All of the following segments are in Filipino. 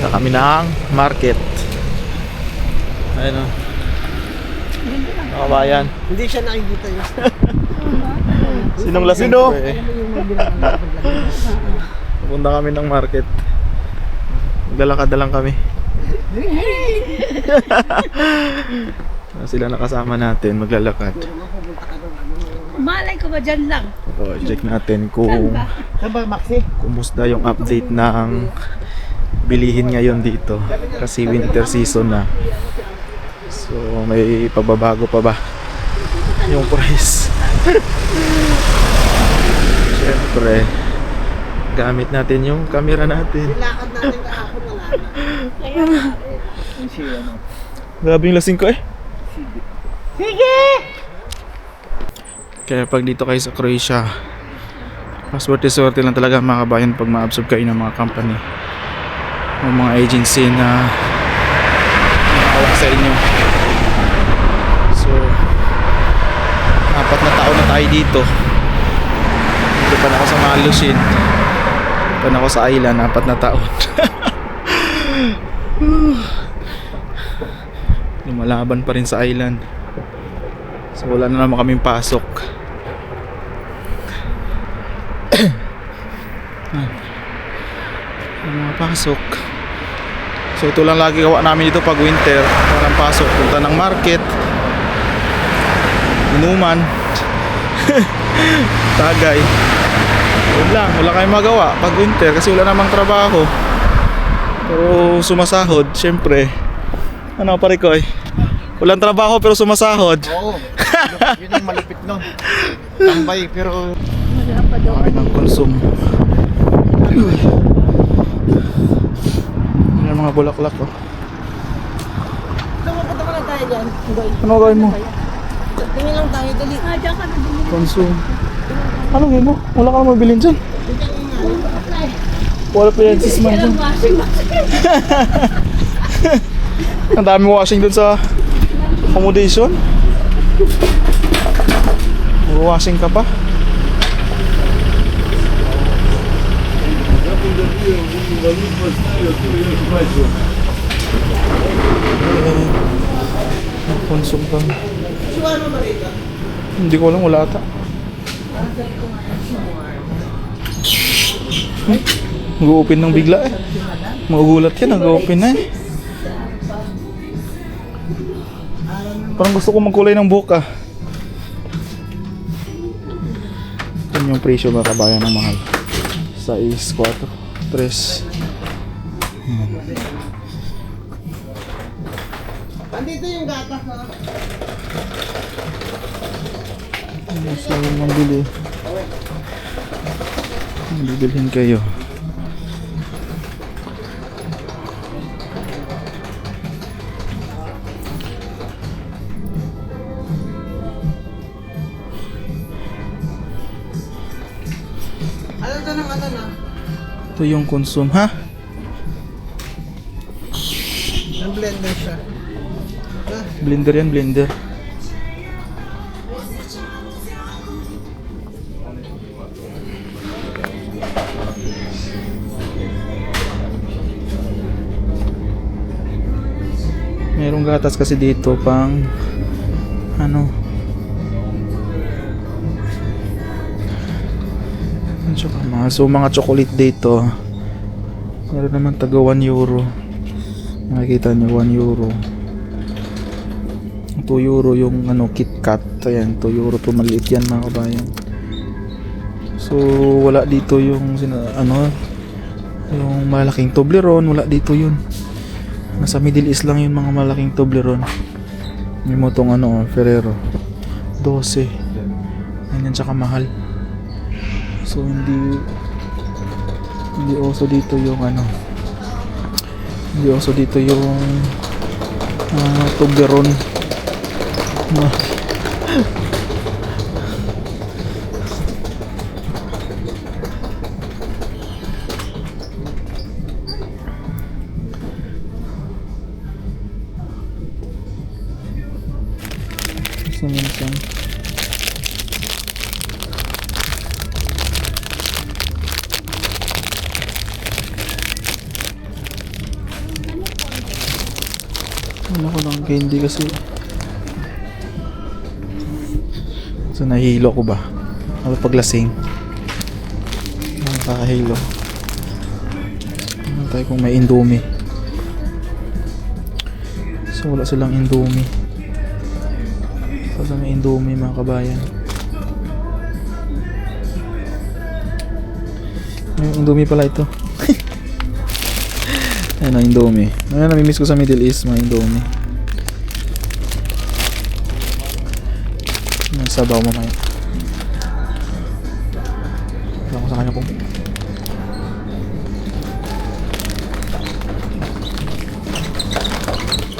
Punta kami ng market. Ayun o. Kabayan. Hindi siya nakikita yun. Sinong lasing Sino? Pupunta kami ng market. Maglalakad na lang kami. Sila nakasama natin, maglalakad. Malay ko ba dyan lang? So, check natin kung Saan ba, Maxi? kumusta yung update ng bilihin ngayon dito. Kasi winter season na. So, may pababago pa ba yung price? Siyempre, gamit natin yung camera natin. Lakad natin kahapon na. Grabe yung lasing ko eh. Kaya pag dito kayo sa Croatia, paswerte-swerte lang talaga mga kabayan pag ma-absorb kayo ng mga company o mga agency na naawa sa inyo. So, apat na taon na tayo dito. Dito pa na ako sa Malusin. Dito na ako sa island, apat na taon. lumalaban pa rin sa island so wala na naman kaming pasok Ah. Mga pasok so ito lang lagi gawa namin dito pag winter. Walang pasok. Punta ng market. Inuman. Tagay. Yun lang. Wala kayong magawa pag winter kasi wala namang trabaho. Pero sumasahod syempre. Ano pare ko eh? Walang trabaho pero sumasahod. Oo. Yun ang malupit nun. Tambay pero... Wala pa daw. Kami ng konsum. Mga bulaklak oh. Mapunta ka lang tayo dyan? Ano gawin mo? Tingin lang tayo, dali. Ah, dyan ka na bumili. Konsum. Ano gawin mo? Wala ka na mabilin dyan. Wala pa yan sis man dyan. Ang dami washing dun sa accommodation. Puro washing ka pa. Konsum ka. Hindi ko alam, wala ata. Nag-open ng bigla eh. Magugulat yan, nag-open na eh. Parang gusto ko magkulay ng buhok ah. Yan yung presyo mga kabayan ng mahal. 6, 4, 3. Andito yung gatas na. Gusto ko mabili. Bibilhin kayo. Ito yung consum ha? Ang blender siya. Ah, Blender yan, blender. Merong gatas kasi dito pang ano Mahal. So mga chocolate dito meron naman taga 1 euro. Nakikita nyo 1 euro. 2 euro yung ano KitKat ayan 2 euro to maliit yan mga kabayan. So wala dito yung sina, ano yung malaking Toblerone wala dito yun. Nasa Middle East lang yung mga malaking Toblerone. May mo tong ano Ferrero. 12 ganyan tsaka mahal so hindi hindi also dito yung ano hindi also dito yung uh, Toblerone na Ano ko ng candy kasi. So nahihilo ko ba? Ano paglasing? Nakakahilo. Ano tayo kung may indomie? So wala silang indomie. Kasi may indomie mga kabayan. May indomie pala ito. Ayan ang indomie. Ayan, namimiss ko sa Middle East, mga indomie. Yung sabaw mamaya. Wala ko sa kanya kung...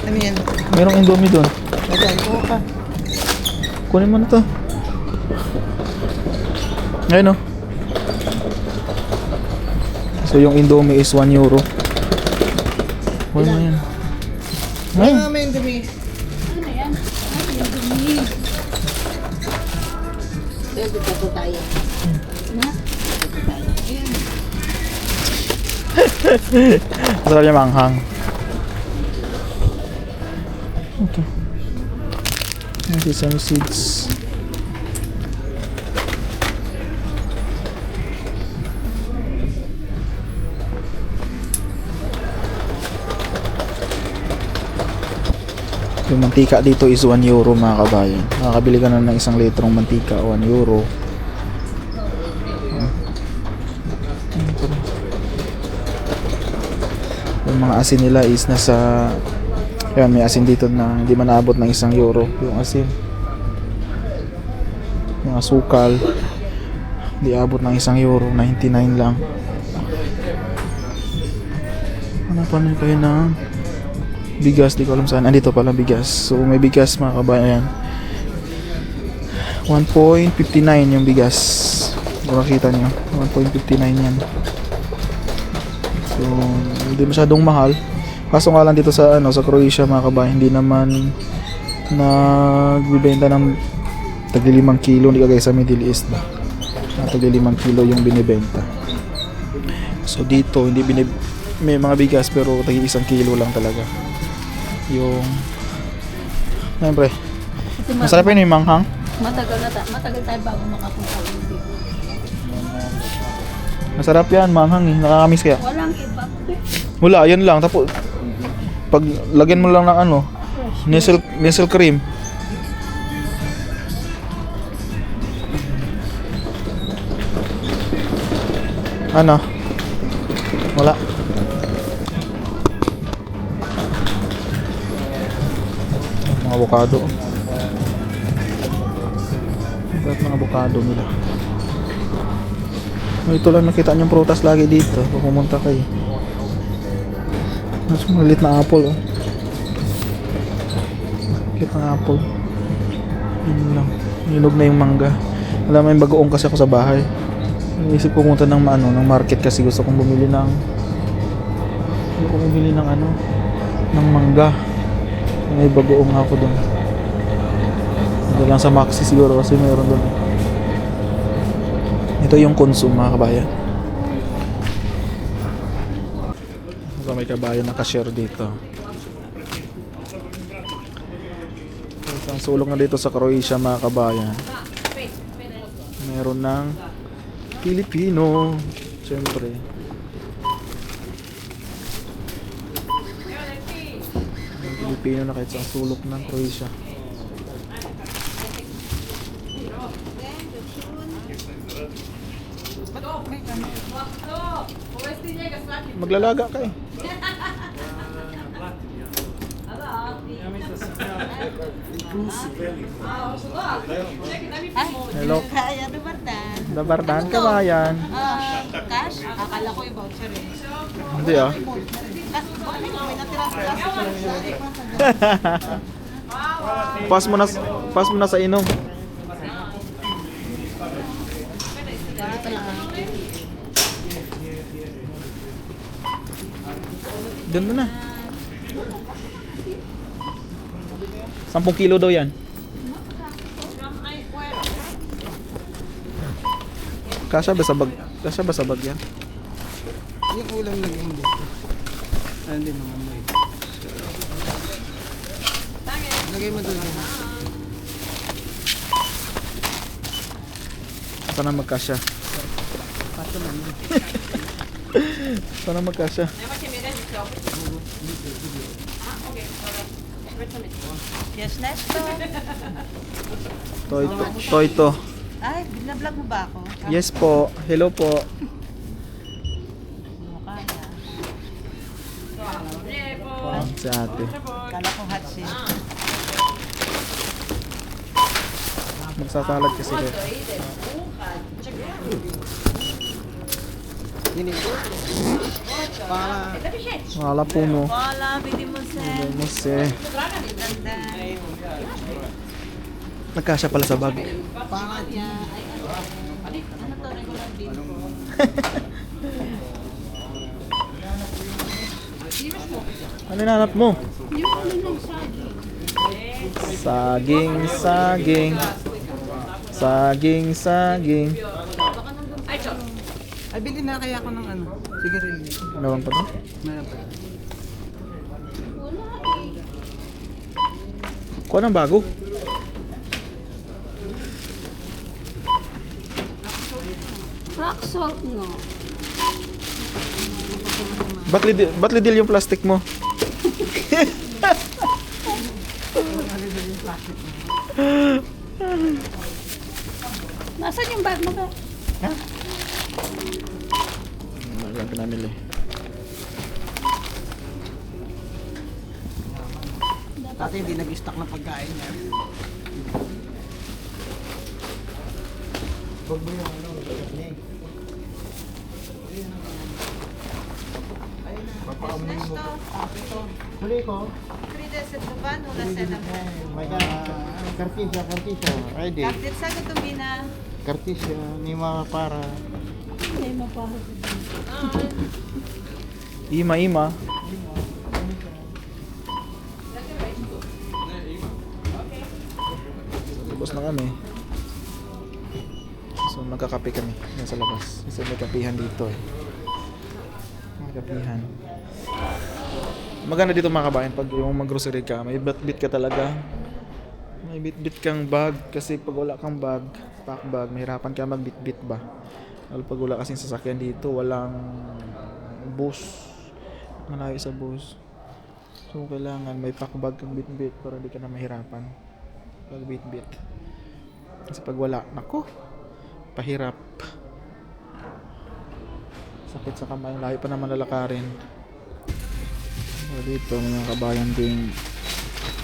Ano yan? Merong indomie doon. Ayan, kuha ka. Kunin mo na to. Ayun o. So yung indomie is 1 euro. Kunin mo yan. Ay, Ay, may dumi. Ano yan? Ay, yung dumi. Dito po tayo. Na? Masarap niya manghang. Ito. Yung sesame seeds. Yung mantika dito is 1 euro mga kabayan. Makakabili ka na ng isang litrong mantika 1 euro. Yung mga asin nila is nasa Ayan, may asin dito na hindi man naabot ng isang euro yung asin. Yung asukal hindi abot ng isang euro, 99 lang. Ano pa na kayo ng bigas, di ko alam saan. Andito pala bigas. So may bigas mga kabayan. 1.59 yung bigas. Makita nyo, 1.59 yan. So, hindi masyadong mahal. Kaso nga lang dito sa ano sa Croatia mga kabayan, hindi naman nagbibenta ng tagli 5 kilo, hindi kagaya sa Middle East ba. Na tagli 5 kilo yung binibenta. So dito hindi binib may mga bigas pero tagli isang kilo lang talaga. Yung Siyempre, masarap yun yung manghang. Matagal na ta. Matagal tayo bago makapunta dito. Masarap yan, manghang eh. Nakakamiss kaya. Walang iba. Wala, yan lang. Tapos, pag lagyan mo lang ng ano, nestle, nestle cream. Ano? Wala. Mga avocado. Ba't mga avocado nila? Ito lang nakita niyong prutas lagi dito pag pumunta kayo. Mas maliit na apple oh. Maliit na apple. Yun lang. Hinog na yung mangga. Alam mo yung bagoong kasi ako sa bahay. Ko pumunta ng ano, ng market kasi gusto kong bumili ng gusto kong bumili ng ano ng mangga. May bagoong ako doon. Ito lang sa Maxi siguro kasi meron doon. Ito yung consume mga kabayan. Ito may kabayan na cashier dito. Isang sulok na dito sa Croatia mga kabayan. Meron ng Pilipino. Siyempre. May Pilipino na kahit sa sulok ng Croatia. Maglalaga ka eh. Hello. Kaya doon dan. Dabardan ka ba yan? Ah, cash? Akala ko yung voucher eh. Hindi ah. Pas mo na pas mo na sa inom. Doon mo na. 10 kilo daw yan. Kasya ba sa bag? Kasya ba sa bag yan? Yung ulam lang yung dito. Ano din naman mo eh. Lagay mo doon. Sana magkasya. Sana magkasya. Yes, Nesto. Toy to. Toy to. Ay, binablog mo ba ako? Yes po. Hello po. Mukha na. Si ate. Kala ko hot seat. Magsasalad kasi. Wala po mo. Wala, bili mo sa Vamos eh. ganda. Nagkasya pala sa bag. Pangat niya. Ano? To? Regular bill ko. Ano hinanap mo? Saging. Saging, saging. Saging, saging. Ay, bili na kaya ako ng ano. Sige rin. Bang pa to? Meron pa. Kuha ng bago. Rock salt no. Ba't lidil, ba't lidil yung plastic mo? Nasaan yung bag mo ka? Ano lang pinamili. Dati hindi nag-stock ng pagkain niya. Huwag mo yung ano, leg. Huli ko, Frida sa Tuban, wala sa lang. may ka, kartisya, kartisya, ready. Kapit sa Gutubina. Kartisya, ni mga para. Hindi mapahal. Ima, ima. Tapos na kami. So magkakape kami nasa labas. Kasi may kapihan dito eh. May kapihan. Maganda dito mga kabayan pag yung mag-grocery ka, may bit-bit ka talaga. May bit-bit kang bag kasi pag wala kang bag, pack bag, mahirapan ka magbit-bit ba. Lalo pag wala kasing sasakyan dito, walang bus. Malayo sa bus. So, kailangan may pack bag kang bit-bit para di ka na mahirapan. Pag bit-bit. Kasi pag wala, nako, pahirap. Sakit sa kamay. Layo pa naman lalakarin. So, dito, may mga kabayan ding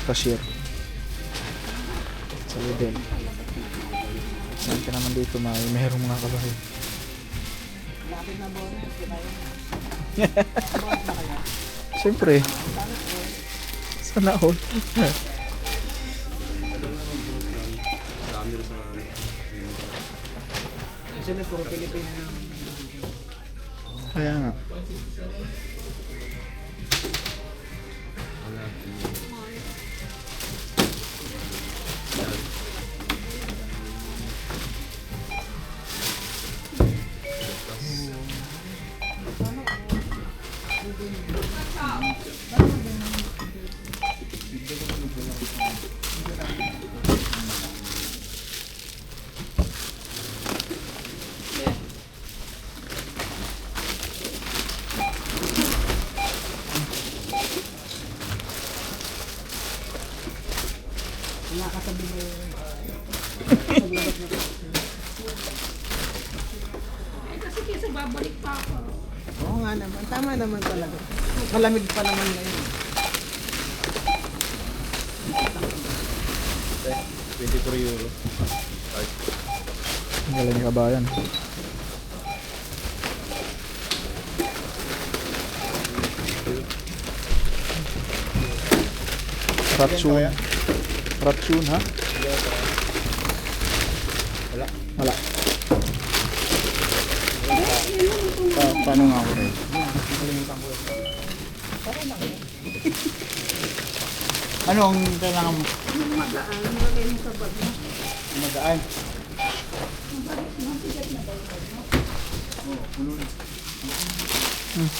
cashier. Sa Lidl. Saan ka naman dito, may mayroong mga kabayan. Siyempre. Sana all. Sila puro Pilipino na. Kaya nga. Naman. Tama naman talaga. Malamig pa naman ngayon. 24 euro. Ang galing ni kabayan. Ratsun. Ratsun, ha? Wala. Wala. Pa paano nga ako rin? Anong kailangan mo? Magaan. Lagay mo sa bag mo. Magaan. Mabigat na bag mo. Oo, puno na. Hmm.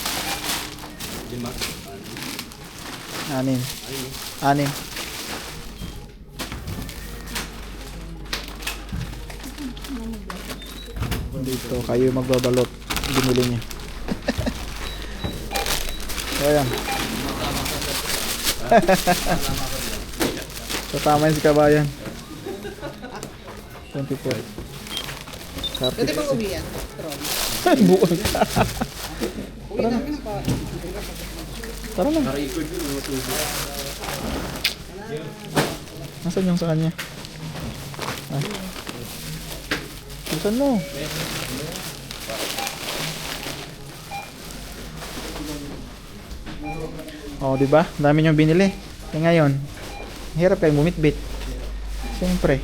Lima. Anim. Anim. Dito kayo magbabalot. Binili niya. so, ayan. so, tama yun si kabayan. 24. Carpet. Pwede bang uwi yan? Tron. Buwan ka. Uwi namin pa. Tara na. Nasaan yung sa kanya? Ah. Buksan mo. Oh, di ba? Dami niyong binili. Eh ngayon, hirap kayong bumitbit. Siyempre.